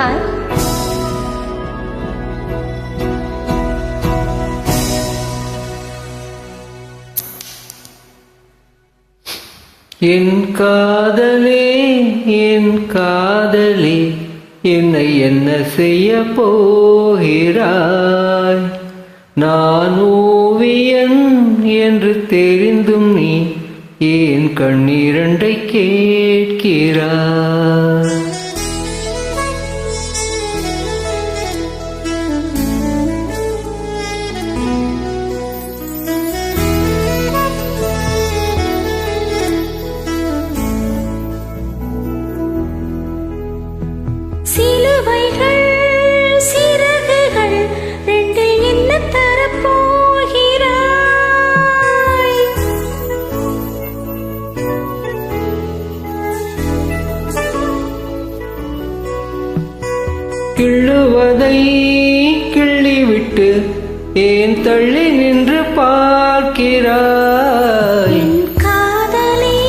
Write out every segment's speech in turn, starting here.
Hi என் காதலே என் காதலே என்னை என்ன செய்ய போகிறாய்? நான் ஓவியன் என்று தெரிந்தும் நீ ஏன் கண்ணீரண்டை கேட்கிறாய்? கிள்ளுவதை கிள்ளிவிட்டு ஏன் தள்ளி நின்று பார்க்கிறாய்? என் காதலே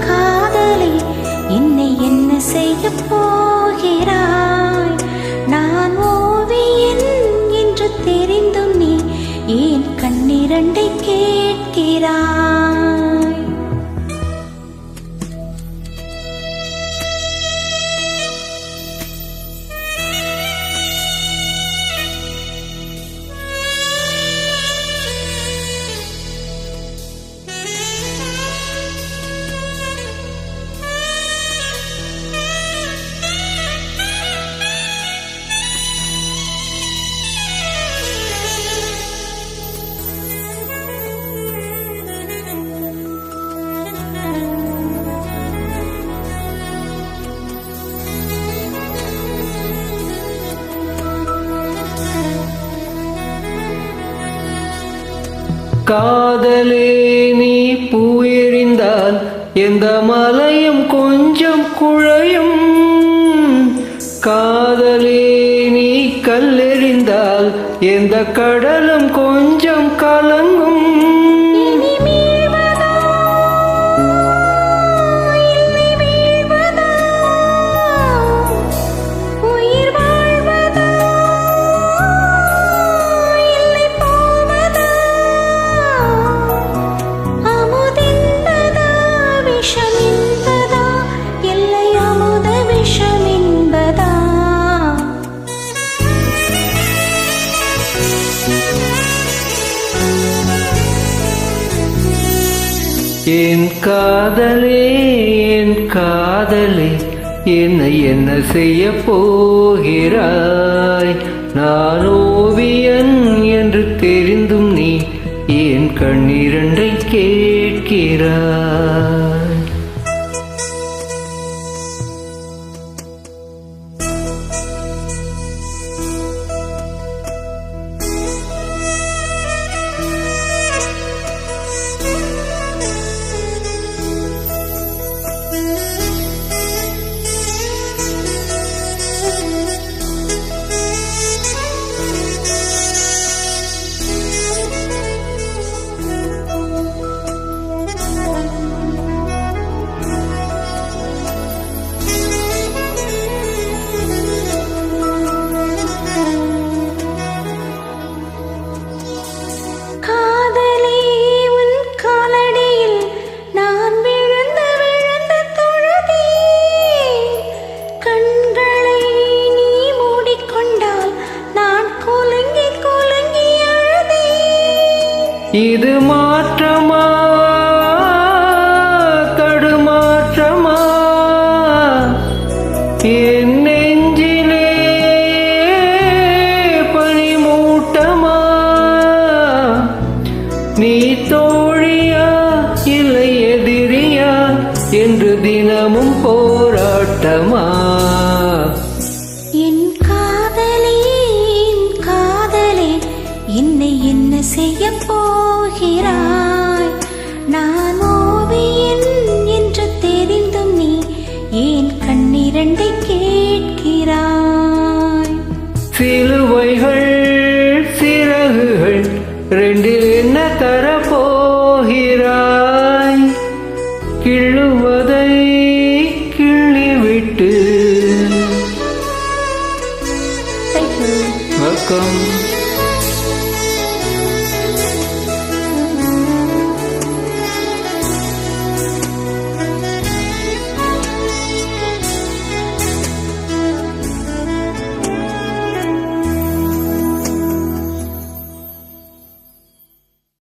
காதலே என்னை என்ன செய்ய போகிறாய்? நான் ஓவியன் என்று தெரிந்தும் நீ ஏன் கண்ணிரண்டை கேட்கிறாய்? காதலே நீ பூயெறிந்தால் எந்த மலையும் கொஞ்சம் குழையும். காதலே நீ கல்லெறிந்தால் எந்த கடலும் விஷமின்பதா இல்லை அமுத விஷமின்பதா என் காதலே என் காதலே என்னை என்ன செய்ய போகிறாய்? நான் ஓவியன் என்று தெரிந்தும் நீ என் கண்ணிரண்டை கேட்கிறாய். இது மாற்றமா? தடுமாற்றமா? என் நெஞ்சிலே பனிமூட்டமா? நீ தோழியா இல்லை எதிரியா? என்று தினமும் போராட்டமா? என் காதலே என் காதலே என்னை என்ன செய்ய போ ரெண்டில் என்ன தரப்போகிறாய். கிள்ளுவதை கிள்ளிவிட்டு வணக்கம்